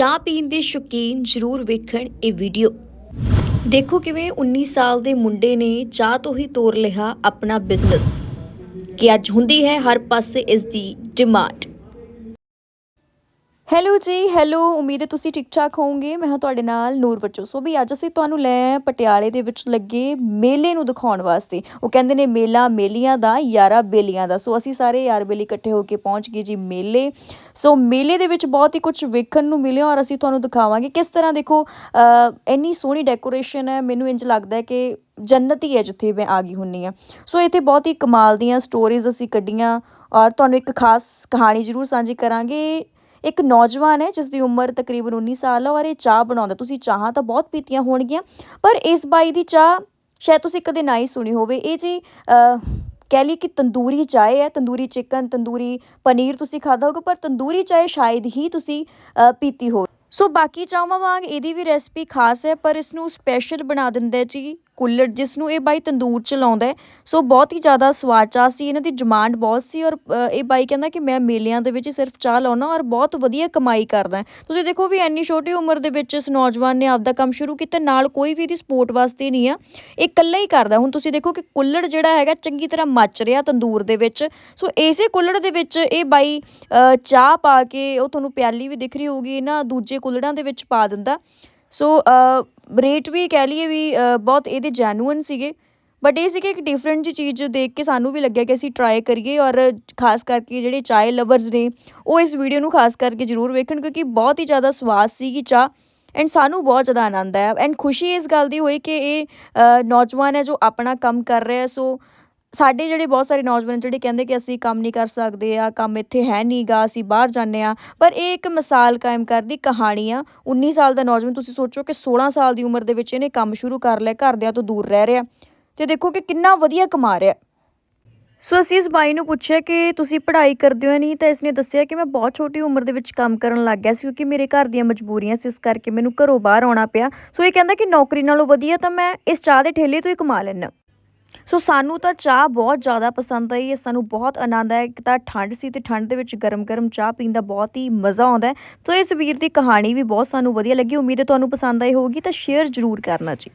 ਚਾਹ ਪੀਣ ਦੇ ਸ਼ੌਕੀਨ ਜ਼ਰੂਰ ਵੇਖਣ ਇਹ ਵੀਡੀਓ। ਦੇਖੋ ਕਿਵੇਂ 19 ਸਾਲ ਦੇ ਮੁੰਡੇ ਨੇ ਚਾਹ ਤੋਂ ਹੀ ਤੋਰ ਲਿਆ ਆਪਣਾ ਬਿਜ਼ਨਸ ਕਿ ਅੱਜ ਹੁੰਦੀ ਹੈ ਹਰ ਪਾਸੇ ਇਸ ਦੀ ਡਿਮਾਂਡ ਹੈਲੋ ਜੀ ਹੈਲੋ ਉਮੀਦ ਹੈ ਤੁਸੀਂ ਠੀਕ ਠਾਕ ਹੋਵੋਗੇ। ਮੈਂ ਹਾਂ ਤੁਹਾਡੇ ਨਾਲ ਨੂਰ ਬੱਚੋ ਸੋ ਵੀ ਅੱਜ ਅਸੀਂ ਤੁਹਾਨੂੰ ਲੈ ਆਏ ਪਟਿਆਲੇ ਦੇ ਵਿੱਚ ਲੱਗੇ ਮੇਲੇ ਨੂੰ ਦਿਖਾਉਣ ਵਾਸਤੇ। ਉਹ ਕਹਿੰਦੇ ਨੇ ਮੇਲਾ ਮੇਲੀਆਂ ਦਾ, ਯਾਰਾ ਬੇਲੀਆਂ ਦਾ। ਸੋ ਅਸੀਂ ਸਾਰੇ ਯਾਰ ਬੇਲੀ ਇਕੱਠੇ ਹੋ ਕੇ ਪਹੁੰਚ ਗਏ ਜੀ ਮੇਲੇ। ਸੋ ਮੇਲੇ ਦੇ ਵਿੱਚ ਬਹੁਤ ਹੀ ਕੁਝ ਵੇਖਣ ਨੂੰ ਮਿਲਿਆ ਔਰ ਅਸੀਂ ਤੁਹਾਨੂੰ ਦਿਖਾਵਾਂਗੇ ਕਿਸ ਤਰ੍ਹਾਂ ਦੇਖੋ ਇੰਨੀ ਸੋਹਣੀ ਡੈਕੋਰੇਸ਼ਨ ਹੈ। ਮੈਨੂੰ ਇੰਜ ਲੱਗਦਾ ਹੈ ਕਿ ਜੰਨਤ ਹੀ ਹੈ ਜਿੱਥੇ ਮੈਂ ਆ ਗਈ ਹੁੰਨੀ ਆ ਸੋ ਇੱਥੇ ਬਹੁਤ ਹੀ ਕਮਾਲ ਦੀਆਂ ਸਟੋਰੀਜ਼ ਅਸੀਂ ਕੱਢੀਆਂ। ਔਰ ਤੁਹਾਨੂੰ ਇੱਕ ਖਾਸ ਕਹਾਣੀ ਜ਼ਰੂਰ ਸਾਂਝੀ ਕਰਾਂਗੇ। ਇੱਕ ਨੌਜਵਾਨ ਹੈ, ਜਿਸ ਦੀ ਉਮਰ ਤਕਰੀਬਨ 19 ਸਾਲ ਹੈ ਔਰ ਇਹ ਚਾਹ ਬਣਾਉਂਦਾ। ਤੁਸੀਂ ਚਾਹਾਂ ਤਾਂ ਬਹੁਤ ਪੀਤੀਆਂ ਹੋਣਗੀਆਂ, ਪਰ ਇਸ ਬਾਈ ਦੀ ਚਾਹ ਸ਼ਾਇਦ ਤੁਸੀਂ ਕਦੇ ਨਾ ਹੀ ਸੁਣੀ ਹੋਵੇ। ਇਹ ਜੀ ਕਹਿ ਲਈ ਕਿ ਤੰਦੂਰੀ ਚਾਹ ਹੈ, ਤੰਦੂਰੀ ਚਿਕਨ, ਤੰਦੂਰੀ ਪਨੀਰ ਤੁਸੀਂ ਖਾਧਾ ਹੋਗਾ ਪਰ ਤੰਦੂਰੀ ਚਾਹ ਸ਼ਾਇਦ ਹੀ ਤੁਸੀਂ ਪੀਤੀ ਹੋ ਸੋ ਬਾਕੀ ਚਾਹਾਂ ਵਾਂਗ ਇਹਦੀ ਵੀ ਰੈਸਪੀ ਖਾਸ ਹੈ, ਪਰ ਇਸ ਨੂੰ ਸਪੈਸ਼ਲ ਬਣਾ ਦਿੰਦਾ ਜੀ ਕੁੱਲੜ, ਜਿਸ ਨੂੰ ਇਹ ਬਾਈ ਤੰਦੂਰ ਚ ਲਾਉਂਦਾ ਸੋ ਬਹੁਤ ਹੀ ਜ਼ਿਆਦਾ ਸਵਾਦ ਚਾਹ ਸੀ, ਇਹਨਾਂ ਦੀ ਡਿਮਾਂਡ ਬਹੁਤ ਸੀ ਔਰ ਇਹ ਬਾਈ ਕਹਿੰਦਾ ਕਿ ਮੈਂ ਮੇਲਿਆਂ ਦੇ ਵਿੱਚ ਸਿਰਫ ਚਾਹ ਲਾਉਣਾ ਔਰ ਬਹੁਤ ਵਧੀਆ ਕਮਾਈ ਕਰਦਾ ਤੁਸੀਂ ਦੇਖੋ ਵੀ ਇੰਨੀ ਛੋਟੀ ਉਮਰ ਦੇ ਵਿੱਚ ਇਸ ਨੌਜਵਾਨ ਨੇ ਆਪਦਾ ਕੰਮ ਸ਼ੁਰੂ ਕੀਤਾ, ਨਾਲ ਕੋਈ ਵੀ ਇਹਦੀ ਸਪੋਰਟ ਵਾਸਤੇ ਨਹੀਂ ਆ। ਇਹ ਇਕੱਲਾ ਹੀ ਕਰਦਾ ਹੁਣ ਤੁਸੀਂ ਦੇਖੋ ਕਿ ਕੁੱਲੜ ਜਿਹੜਾ ਹੈਗਾ ਚੰਗੀ ਤਰ੍ਹਾਂ ਮੱਚ ਰਿਹਾ ਤੰਦੂਰ ਦੇ ਵਿੱਚ। ਸੋ ਇਸੇ ਕੁੱਲੜ ਦੇ ਵਿੱਚ ਇਹ ਬਾਈ ਚਾਹ ਪਾ ਕੇ ਉਹ ਤੁਹਾਨੂੰ ਪਿਆਲੀ ਵੀ ਦਿਖ ਰਹੀ ਹੋਊਗੀ ਨਾ ਦੂਜੇ ਕੁੱਲੜਾਂ ਦੇ ਵਿੱਚ ਪਾ ਦਿੰਦਾ। ਸੋ ਰੇਟ ਵੀ ਕਹਿ ਲਈਏ ਵੀ ਬਹੁਤ ਇਹਦੇ ਜੈਨੂਅਨ ਸੀਗੇ। ਬਟ ਇਹ ਸੀ ਕਿ ਇੱਕ ਡਿਫਰੈਂਟ ਜੀ ਚੀਜ਼ ਦੇਖ ਕੇ ਸਾਨੂੰ ਵੀ ਲੱਗਿਆ ਕਿ ਅਸੀਂ ਟਰਾਈ ਕਰੀਏ ਔਰ ਖਾਸ ਕਰਕੇ ਜਿਹੜੇ ਚਾਏ ਲਵਰਸ ਨੇ, ਉਹ ਇਸ ਵੀਡੀਓ ਨੂੰ ਖਾਸ ਕਰਕੇ ਜ਼ਰੂਰ ਵੇਖਣ ਕਿਉਂਕਿ ਬਹੁਤ ਹੀ ਜ਼ਿਆਦਾ ਸਵਾਦ ਸੀਗੀ ਚਾਹ ਐਂਡ ਸਾਨੂੰ ਬਹੁਤ ਜ਼ਿਆਦਾ ਆਨੰਦ ਆਇਆ। ਐਂਡ ਖੁਸ਼ੀ ਇਸ ਗੱਲ ਦੀ ਹੋਈ ਕਿ ਇਹ ਨੌਜਵਾਨ ਹੈ ਜੋ ਆਪਣਾ ਕੰਮ ਕਰ ਰਿਹਾ ਸੋ ਸਾਡੇ ਜਿਹੜੇ ਬਹੁਤ ਸਾਰੇ ਨੌਜਵਾਨ ਜਿਹੜੇ ਕਹਿੰਦੇ ਕਿ ਅਸੀਂ ਕੰਮ ਨਹੀਂ ਕਰ ਸਕਦੇ ਆ, ਕੰਮ ਇੱਥੇ ਹੈ ਨਹੀਂਗਾ ਅਸੀਂ ਬਾਹਰ ਜਾਂਦੇ ਆ, ਪਰ ਇਹ ਇੱਕ ਮਿਸਾਲ ਕਾਇਮ ਕਰਦੀ ਕਹਾਣੀ ਆ। 19 ਸਾਲ ਦਾ ਨੌਜਵਾਨ, ਤੁਸੀਂ ਸੋਚੋ ਕਿ 16 ਸਾਲ ਦੀ ਉਮਰ ਦੇ ਵਿੱਚ ਇਹਨੇ ਕੰਮ ਸ਼ੁਰੂ ਕਰ ਲਿਆ, ਘਰਦਿਆਂ ਤੋਂ ਦੂਰ ਰਹਿ ਰਿਹਾ। ਤੇ ਦੇਖੋ ਕਿ ਕਿੰਨਾ ਵਧੀਆ ਕਮਾ ਰਿਹਾ। ਸੋ ਅਸੀਂ ਇਸ ਬਾਈ ਨੂੰ ਪੁੱਛਿਆ ਕਿ ਤੁਸੀਂ ਪੜ੍ਹਾਈ ਕਰਦੇ ਹੋ ਨਹੀਂ, ਤਾਂ ਇਸਨੇ ਦੱਸਿਆ ਕਿ ਮੈਂ ਬਹੁਤ ਛੋਟੀ ਉਮਰ ਦੇ ਵਿੱਚ ਕੰਮ ਕਰਨ ਲੱਗ ਗਿਆ ਸੀ, ਕਿਉਂਕਿ ਮੇਰੇ ਘਰ ਦੀਆਂ ਮਜਬੂਰੀਆਂ ਸੀ, ਇਸ ਕਰਕੇ ਮੈਨੂੰ ਘਰੋਂ ਬਾਹਰ ਆਉਣਾ ਪਿਆ। ਸੋ ਇਹ ਕਹਿੰਦਾ ਕਿ ਨੌਕਰੀ ਨਾਲੋਂ ਵਧੀਆ ਤਾਂ ਮੈਂ ਇਸ ਚਾਹ ਦੇ ਠੇਲੇ ਤੋਂ ਹੀ ਕਮਾ ਲੈਣਾ ਸੋ ਸਾਨੂੰ ਤਾਂ ਚਾਹ ਬਹੁਤ ਜ਼ਿਆਦਾ ਪਸੰਦ ਆਈ ਹੈ, ਸਾਨੂੰ ਬਹੁਤ ਆਨੰਦ ਆਇਆ। ਇੱਕ ਤਾਂ ਠੰਡ ਸੀ ਤੇ ਠੰਡ ਦੇ ਵਿੱਚ ਗਰਮ-ਗਰਮ ਚਾਹ ਪੀਣ ਦਾ ਬਹੁਤ ਹੀ ਮਜ਼ਾ ਆਉਂਦਾ ਹੈ। ਤੋ, ਇਸ ਵੀਰ ਦੀ ਕਹਾਣੀ ਵੀ ਬਹੁਤ ਸਾਨੂੰ ਵਧੀਆ ਲੱਗੀ। ਉਮੀਦ ਹੈ ਤੁਹਾਨੂੰ ਪਸੰਦ ਆਈ ਹੋਊਗੀ, ਤਾਂ ਸ਼ੇਅਰ ਜ਼ਰੂਰ ਕਰਨਾ ਜੀ।